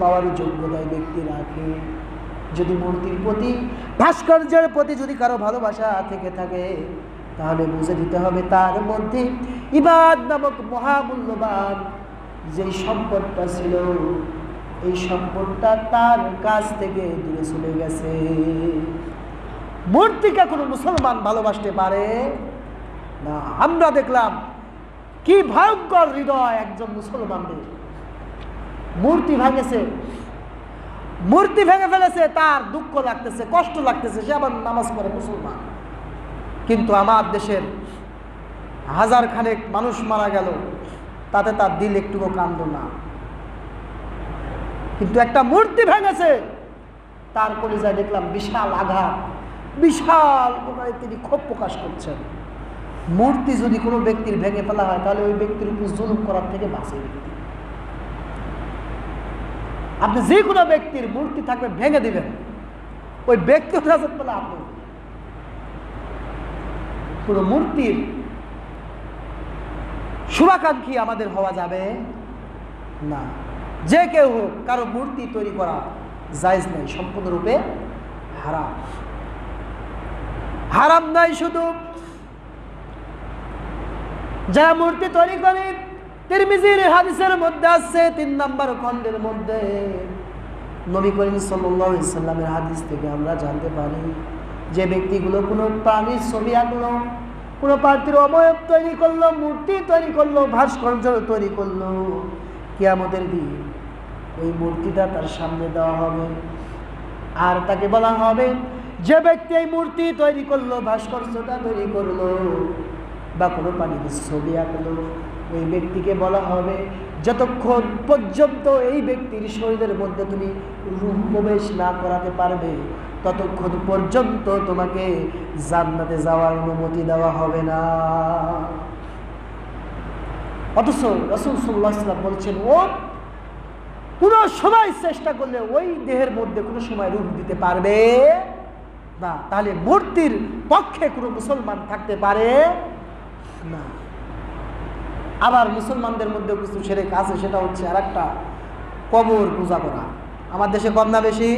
পাওয়ার যোগ্যতায় ব্যক্তি রাখে। যদি মূর্তির প্রতি, ভাস্কর্যের প্রতি যদি কারও ভালোবাসা থেকে থাকে, তাহলে বুঝে দিতে হবে তার মধ্যে ইবাদ নামক মহামূল্যবান যে সম্পদটা ছিল, এই সম্পদটা তার কাছ থেকে দূরে চলে গেছে। মূর্তিকে কোনো মুসলমান ভালোবাসতে পারে? না, আমরা দেখলাম কি ভয়ঙ্কর হৃদয় একজন মুসলমানদের। মূর্তি ভাঙেছে। মূর্তি ভেঙে ফেলেছে, তার দুঃখ লাগতেছে, কষ্ট লাগতেছে, সে আবার নামাজ পড়ে মুসলমান। কিন্তু আমার দেশের হাজার খানেক মানুষ মারা গেল, তাতে তার দিল একটুকু কান্দ না। কিন্তু একটা মূর্তি ভেঙেছে, তার কলিজায় দেখলাম বিশাল আঘাত, বিশাল তিনি ক্ষোভ প্রকাশ করছেন। মূর্তি যদি কোনো ব্যক্তির ভেঙে ফেলা হয়, তাহলে ওই ব্যক্তির উপর জুলুম করার থেকে বাঁচে ব্যক্তি। আপনি যে কোনো ব্যক্তির মূর্তি থাকবে, ভেঙে দিবেন। ওই ব্যক্তি রাজত পেলে আপনি মূর্তির শুভাকাঙ্ক্ষী আমাদের হওয়া যাবে না। যে কেউ হোক, কারও মূর্তি তৈরি করা জায়জ নেই, সম্পূর্ণরূপে হারাম। হারাম নাই শুধু। যারা মূর্তি তৈরি করে তিরমিজির হাদিসের মধ্যে আছে, তিন নম্বর খণ্ডের মধ্যে। নবী করিম সাল্লামের হাদিস থেকে আমরা জানতে পারি যে ব্যক্তিগুলো কোনো প্রাণীর ছবি আঁকলো, কোনো পার্থির অবয়ব তৈরি করল, মূর্তি তৈরি করল, ভাস্কর্য তৈরি করল। কিয়ামতের দিন ওই মূর্তিটা তার সামনে দেওয়া হবে। আর তাকে বলা হবে, যে ব্যক্তি এই মূর্তি তৈরি করল, ভাস্কর্যটা তৈরি করল বা কোনো পানির ছবি আঁকলো ওই ব্যক্তিকে বলা হবে। যতক্ষণ পর্যন্ত এই ব্যক্তির শরীরের মধ্যে তুমি রূপ প্রবেশ না করাতে পারবে, ততক্ষণ পর্যন্ত তোমাকে জান্নাতে যাওয়ার অনুমতি দেওয়া হবে না। অথচ রসুল সাল্লাহ বলছেন, ও, কোনো সময় চেষ্টা করলে ওই দেহের মধ্যে কোনো সময় রূপ দিতে পারবে না। তাহলে মূর্তির পক্ষে কোনো মুসলমান থাকতে পারে না। আবার মুসলমানদের মধ্যে কিছু সেরেক আছে, সেটা হচ্ছে আর একটা কবর পূজা করা। আমার দেশে কম না বেশি?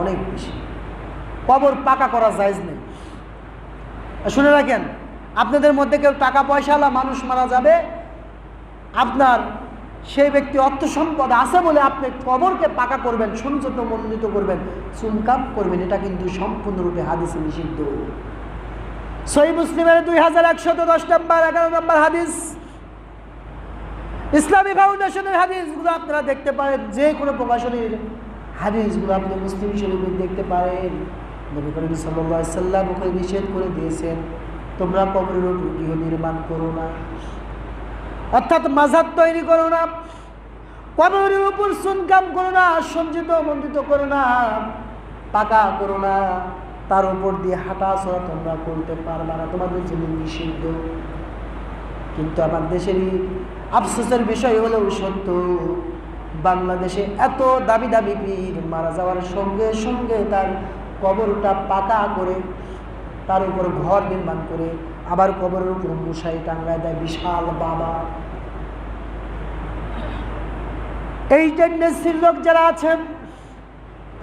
অনেক বেশি। কবর পাকা করা জায়জ নেই। শুনে রাখেন, আপনাদের মধ্যে কেউ টাকা পয়সাওয়ালা মানুষ মারা যাবে, আপনার সেই ব্যক্তি অর্থ সম্পদ আছে বলে আপনি কবরকে পাকা করবেন সুন্দর মনোনীত করবেন চুনকাপ করবেন, এটা কিন্তু সম্পূর্ণরূপে হাদিসে নিষিদ্ধ। সহি মুসলিমের দুই হাজার একশত দশ নম্বর, এগারো নম্বর হাদিস। ইসলামী ফাউন্ডেশনের হাদিসগুলো আপনারা দেখতে পারেন, যে কোনো প্রকাশনীর হাদিসগুলো আপনি মুসলিম শরীফে দেখতে পারেন। নবী করিম সাল্লাম ওখানে নিষেধ করে দিয়েছেন, তোমরা কবরের গৃহ নির্মাণ করো না। অর্থাৎ মাঝাব তৈরি করো না, কবরের উপর সুনকাম করো না সঞ্চিত মন্ডিত করো না, পাকা করো না। তার উপর দিয়ে হাঁটা চলা তোমরা করতে পারবা না। তোমাদের জন্য নিষিদ্ধ। কিন্তু আমার দেশেরই আফসোসের বিষয় হলেও সত্য, বাংলাদেশে এত দাবি দাবি পীর মারা যাওয়ার সঙ্গে সঙ্গে তার কবরটা পাকা করে, তার উপর ঘর নির্মাণ করে, আবার কবরের উপর মশাই টাঙ্গায় দেয় বিশাল বাবা। এই টেন্ডেন্সির লোক যারা আছেন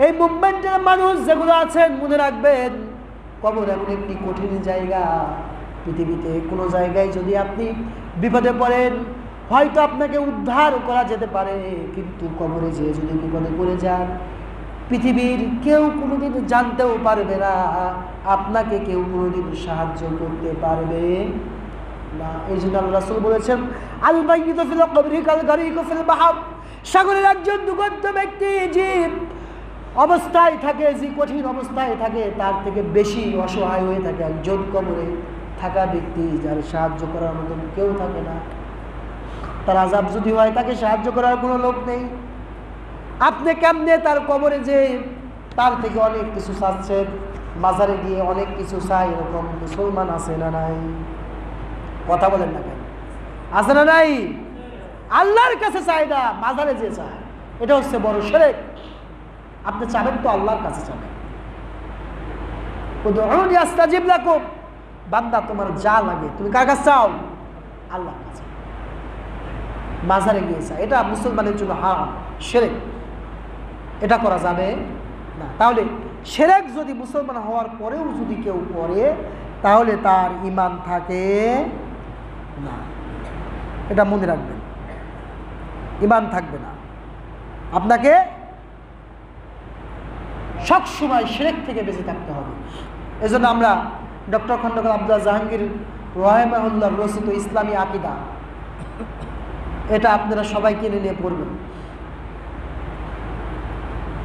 এই মুভমেন্টের মানুষ যেগুলো আছেন, মনে রাখবেন, কবর এমন একটি কঠিন জায়গা। পৃথিবীতে কোনো জায়গায় যদি আপনি বিপদে পড়েন, হয়তো আপনাকে উদ্ধার করা যেতে পারে, কিন্তু কবরে যেয়ে যদি বিপদে পড়ে যান, পৃথিবীর কেউ কোনোদিন জানতেও পারবে না, আপনাকে কেউ কোনোদিন সাহায্য করতে পারবে না। এই জন্য আল্লাহ রাসূল বলেছেন আল মাইয়িতু ফিল কবরি কাল গারিকু ফিল বাহর। সাগরের একজন দুগন্ত ব্যক্তি জীব অবস্থায় থাকে, যে কঠিন অবস্থায় থাকে, তার থেকে বেশি অসহায় হয়ে থাকে একজন কবরে থাকা ব্যক্তি যার সাহায্য করার মতন কেউ থাকে না। তার আজাব যদি হয়, তাকে সাহায্য করার কোনো লোক নেই। আপনি কেমনে তার কবরে যে তার থেকে অনেক কিছু চাচ্ছেন বাজারে গিয়ে অনেক কিছু চাই এরকম মুসলমান আছে না নাই? কথা বলেন না কেন? আছে না নাই? আল্লাহর কাছে চাই না বাজারে যে চায়। এটা হচ্ছে বড় সেরেক। আপনি চাবেন তো আল্লাহর কাছে চাবেন। আস্তাজিব লাকুম। বান্দা, তোমার যা লাগে, তুমি কার কাছে চাও? আল্লাহর কাছে। মাজারে গিয়েছে এটা মুসলমানের জন্য হারাম। সেরেক। এটা করা যাবে না। তাহলে সেরেক যদি মুসলমান হওয়ার পরেও যদি কেউ করে, তাহলে তার ইমান থাকে না। এটা মনে রাখবেন। ইমান থাকবে না। আপনাকে সবসময় সেরেক থেকে বেঁচে থাকতে হবে। এজন্য আমরা ডক্টর খন্দকার আব্দুল জাহাঙ্গীর রহেমাহুল্লাহ রচিত ইসলামী আকিদা, এটা আপনারা সবাই কিনে নিয়ে পড়বেন।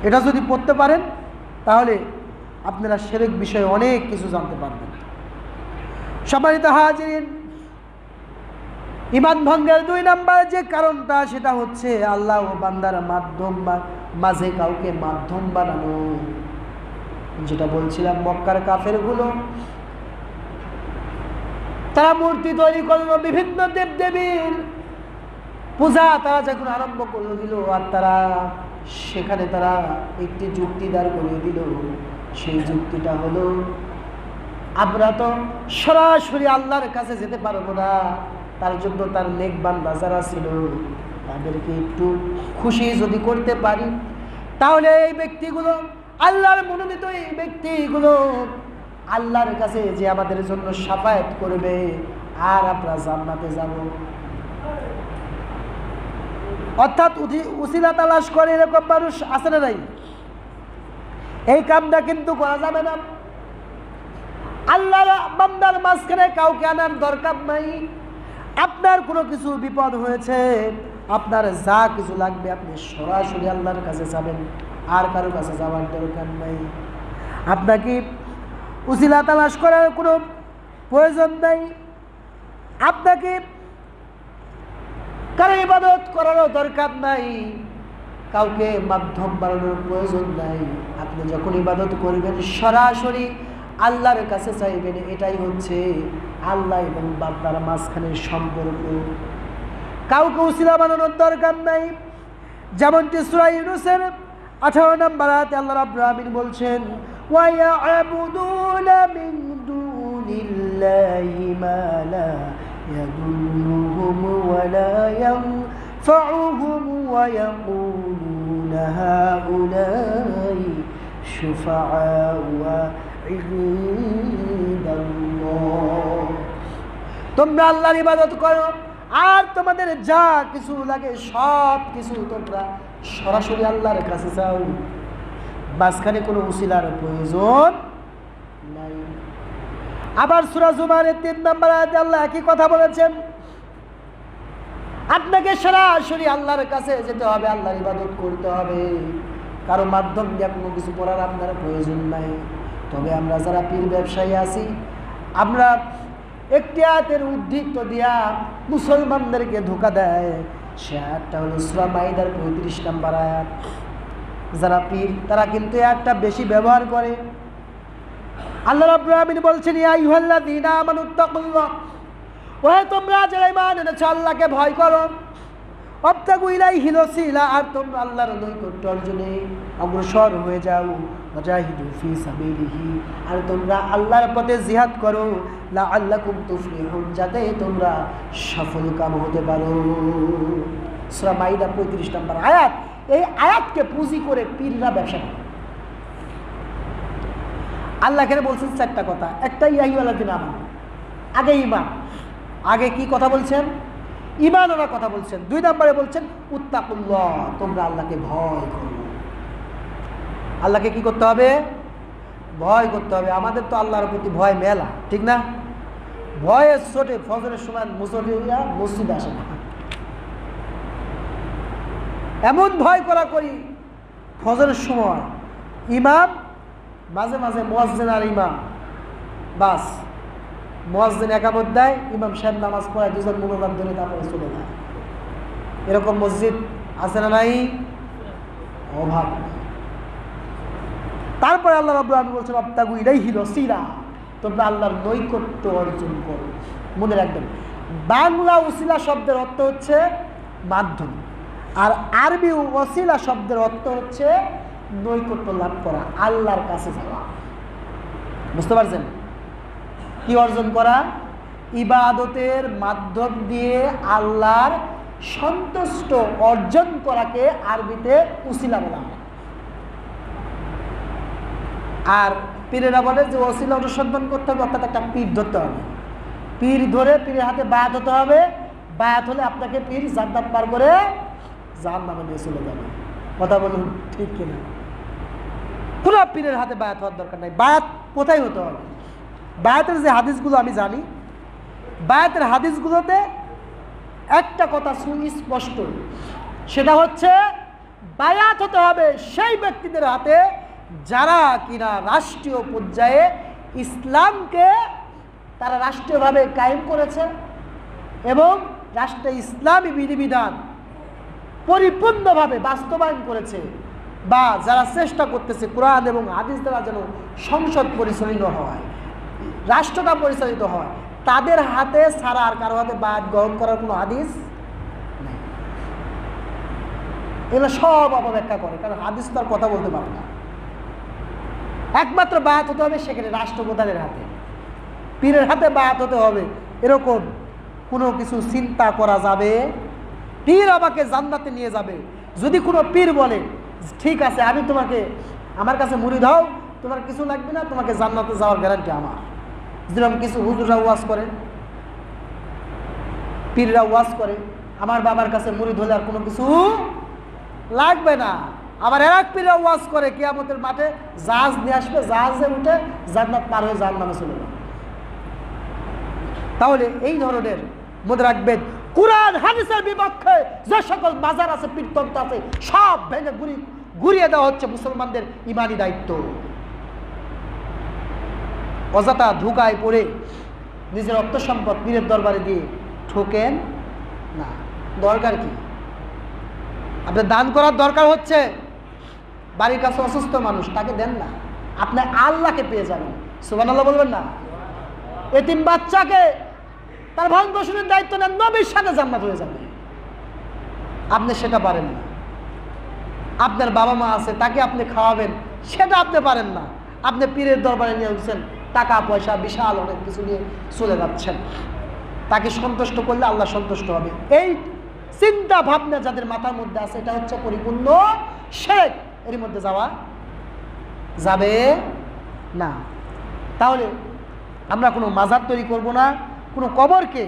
এটা যদি পড়তে পারেন, তাহলে আপনারা সেরেক বিষয়ে অনেক কিছু জানতে পারবেন। সম্মানিত হাজির ইমান ভঙ্গের দুই নাম্বার যে কারণটা, সেটা হচ্ছে আল্লাহ ও বান্দার মাধ্যম বা মাঝে কাউকে মাধ্যম বানানো, যেটা বলছিলাম মক্কার কাফেরগুলো। তারা মূর্তি তৈরি করল বিভিন্ন দেব দেবীর পূজা, তারা যখন আরম্ভ করে দিল, আর তারা সেখানে তারা একটি যুক্তি দাঁড় করিয়ে দিল। সেই যুক্তিটা হলো, আমরা তো সরাসরি আল্লাহর কাছে যেতে পারব না, তার জন্য তার বান্দা যারা ছিল। তাদেরকে একটু খুশি যদি করতে পারি, তাহলে এই ব্যক্তিগুলো, আল্লাহর মনোনীত এই ব্যক্তিগুলো আল্লাহর কাছে যে আমাদের জন্য সাফায়াত করবে, আর আমরা জান্নাতে যাব। অর্থাৎ উসিলা তালাশ করে এরকম মানুষ আছে না নাই? এই কামটা কিন্তু করা যাবে না। আল্লাহ মাঝখানে কাউকে আনার দরকার নাই। আপনার কোনো কিছু বিপদ হয়েছে আপনার যা কিছু লাগবে আপনি সরাসরি আল্লাহর কাছে যাবেন। আর কারও কাছে যাওয়ার দরকার নাই। আপনাকে উসিলা তালাশ করার কোনো প্রয়োজন নাই। আপনাকে কারও ইবাদত করারও দরকার নাই। কাউকে মাধ্যম বাড়ানোর প্রয়োজন নাই। আপনি যখন ইবাদত করবেন, সরাসরি আল্লাহর কাছে চাইবেন, এটাই হচ্ছে আল্লাহ এবং বান্দার মাঝখানের সম্পর্ক। কাউকে উসিলা বানানোর দরকার নাই যেমনটি সুরা ইউনুসের আঠারো নম্বর আয়াতে আল্লাহ রাব্বুল আলামিন বলছেন وَيَعْبُدُونَ مِن دُونِ اللَّهِ مَا لَا يَضُرُّهُمْ وَلَا يَنفَعُهُمْ وَيَقُولُونَ هَؤُلَاءِ شُفَعَاؤُنَا عِندَ اللَّهِ তোমরা আল্লাহর ইবাদত করো আর তোমাদের যা কিছু লাগে সব কিছু তোমরা সরাসরি আল্লাহর কাছে যাও মাঝখানে কোনো উসিলার প্রয়োজন নাই। আবার সুরা জুমারের তিন নম্বর আয়াতে আল্লাহ একই কথা বলেছেন, আপনাকে সরাসরি আল্লাহর কাছে যেতে হবে, আল্লাহর ইবাদত করতে হবে। কারও মাধ্যম দিয়ে কোনো কিছু করার আপনার প্রয়োজন নাই। তবে আমরা যারা পীর ব্যবসায়ী আছি, আমরা একটি আয়াতের উদ্দীপ্ত দিয়া মুসলমানদেরকে ধোকা দেয়। সে আয়াতটা হলো সুরা মাইদার পঁয়ত্রিশ নাম্বার আয়াত। যারা পীর, তারা কিন্তু একটা বেশি ব্যবহার করে। আল্লাহ রাব্বুল আলামিন বলছেন, ইয়া আইয়ুহাল্লাযীনা আমানুত্তাকুল্লাহ ওহে তোমরা যারা ঈমান এনেছো, আল্লাহকে ভয় করো। অবতাগু ইলাইহি ওয়াসিলা আর তোমরা আল্লাহর নৈকট্য অর্জনে অগ্রসর হয়ে যাও। ওয়াজাহিদু ফি সাবিলিহি, আর তোমরা আল্লাহর পথে জিহাদ করো। লাআল্লাকুম তুফলিহুন, যাতে তোমরা সফল কাম হতে পারো। সূরা মাইদা 35 নম্বর আয়াত, এই আয়াতকে পুঁজি করে পীররা ব্যবসা করে। আল্লাহ এখানে বলছেন চারটা কথা। একটা ইয়াহিওয়ালা দিন আগে ইমান আগে কি কথা বলছেন? ইমান ওনার কথা বলছেন। দুই নম্বরে বলছেন, উত্তাকুল্লাহ, তোমরা আল্লাহকে ভয় করো। আল্লাহকে কি করতে হবে? ভয় করতে হবে। আমাদের তো আল্লাহর প্রতি ভয় মেলা, ঠিক না? ভয়ের ছোটে ফজরের সময় মুসলিয়া মসজিদ আসে না। এমন ভয় করা করি, ফজরের সময় ইমাম, মাঝে মাঝে মোয়াজ্জেন আর ইমাম, বাস। মোয়াজ্জেন একামত দেয়, ইমাম সাহেব নামাজ পড়ায় দুজন মোবাইল ধরে তারপরে চলে যায়। এরকম মসজিদ আছে না নাই? অভাব। তারপরে আল্লাহ রব আমি বলছেন অপ্তাগু ইরাই হিল সিরা তোমরা আল্লাহর নৈকট্য অর্জন করো। মনে রাখবেন, বাংলা উসিলা শব্দের অর্থ হচ্ছে মাধ্যম, আর আরবি ওসিলা শব্দের অর্থ হচ্ছে নৈকট্য লাভ করা, আল্লাহর কাছে যাওয়া। বুঝতে পারছেন? কি অর্জন করা? ইবাদতের মাধ্যম দিয়ে আল্লাহর সন্তুষ্ট অর্জন করাকে আরবিতে উসিলা বলা হয়। আর পীরেরা বলে যে ওসিলা অনুসন্ধান করতে হবে, অর্থাৎ একটা পীর ধরতে হবে। পীর ধরে পীরের হাতে বায়াত হতে হবে। বায়াত হলে আপনাকে পীর জান্নাত পার করে জাহান নামে নিয়ে চলে যাবে। কথা বলুন, ঠিক কিনা? পুরো পীরের হাতে বায়াত হওয়ার দরকার নাই। বায়াত কোথায় হতে হবে? বায়াতের যে হাদিসগুলো আমি জানি, বায়াতের হাদিসগুলোতে একটা কথা সুস্পষ্ট। সেটা হচ্ছে, বায়াত হতে হবে সেই ব্যক্তিদের হাতে যারা কিনা রাষ্ট্রীয় পর্যায়ে ইসলামকে তারা রাষ্ট্রীয়ভাবে কায়েম করেছে এবং রাষ্ট্রে ইসলামী বিধিবিধান পরিপূর্ণভাবে বাস্তবায়ন করেছে বা যারা চেষ্টা করতেছে কোরআন এবং হাদিস দ্বারা যেন সংসদ পরিচালিত হয়। রাষ্ট্রটা পরিচালিত হয়। তাদের হাতে ছাড়া আর কারও হাতে বাদ গ্রহণ করার কোনো হাদিস নেই। এগুলো সব অপব্যাখ্যা করে, কারণ হাদিস তার কথা বলতে পারে না। একমাত্র বায়াত হতে হবে সেখানে রাষ্ট্রপ্রধানের হাতে। পীরের হাতে বায়াত হতে হবে। এরকম কোনো কিছু চিন্তা করা যাবে? পীর আমাকে জান্নাতে নিয়ে যাবে। যদি কোনো পীর বলে, ঠিক আছে, আমি তোমাকে, আমার কাছে মুড়ি দাও, তোমার কিছু লাগবে না, তোমাকে জান্নাতে যাওয়ার গ্যারান্টি আমার। যেরকম কিছু হুজুরা ওয়াজ করে, পীররা ওয়াজ করে, আমার বাবার কাছে মুড়ি ধরলে আর কোনো কিছু লাগবে না। আবার এক পীররা ওয়াজ করে, কিয়ামতের মাঠে জাহাজ নিয়ে আসবে, জাহাজে উঠে জান্নাত পার হয়ে জাহান নামে চলে তাহলে এই ধরনের মনে রাখবেন, কোরআন, হাদিসের বিপক্ষে যে সকল বাজার আছে, পীরতন্ত্র আছে, সব ভেঙে গুড়ি ঘুরিয়ে দেওয়া হচ্ছে মুসলমানদের ইমানি দায়িত্ব। অযথা ধুকায় পড়ে নিজের অর্থ সম্পদ পীরের দরবারে দিয়ে ঠোকেন না। দরকার কি? আপনার দান করার দরকার হচ্ছে? বাড়ির কাছে অসুস্থ মানুষ, তাকে দেন না। আপনি আল্লাহকে পেয়ে যাবেন। সুবান আল্লাহ বলবেন না? এতিম বাচ্চাকে তার ভরণ পোষণের দায়িত্ব নেন, নবীর সাথে জান্নাত হয়ে যাবে। আপনি সেটা পারেন না। আপনার বাবা মা আছে, তাকে আপনি খাওয়াবেন, সেটা আপনি পারেন না। আপনি পীরের দরবারে নিয়ে উঠছেন টাকা পয়সা বিশাল অনেক কিছু নিয়ে চলে যাচ্ছেন। তাকে সন্তুষ্ট করলে আল্লাহ সন্তুষ্ট হবে। এই চিন্তা ভাবনা যাদের মাথার মধ্যে আছে, এটা হচ্ছে পরিপূর্ণ শেখ এর মধ্যে যাওয়া যাবে না। তাহলে আমরা কোনো মাজার তৈরি করব না, কোনো কবরকে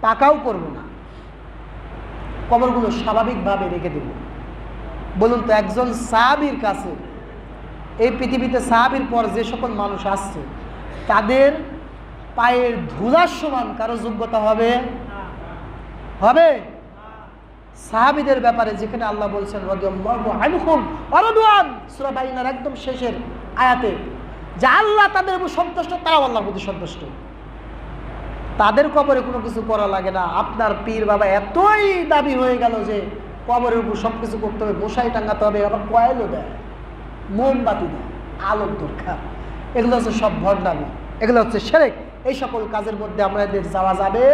পাকাও করব না। কবরগুলো স্বাভাবিকভাবে রেখে দেব। বলুন তো, একজন সাহাবির কাছে এই পৃথিবীতে সাহাবির পর যে সকল মানুষ আসছে, তাদের পায়ের ধুলার সমান কারও যোগ্যতা হবে? হবে? সাহাবিদের ব্যাপারে যেখানে আল্লাহ বলছেন একদম শেষের আয়াতে, যে আল্লাহ তাদের উপর সন্তুষ্ট, তারাও আল্লাহর প্রতি সন্তুষ্ট। তাদের কবরে কোনো কিছু করা লাগে না। আপনার পীর বাবা এতই দাবি হয়ে গেল যে কবরের উপর সব কিছু করতে হবে মশাই টাঙ্গাতে হবে, আবার কয়েলও দেয়। মোমবাতি দেয় আলোর দরকার। এগুলো হচ্ছে সব ভণ্ডামি, এগুলো হচ্ছে সেরেক। এই সকল কাজের মধ্যে আমাদের যাওয়া যাবে।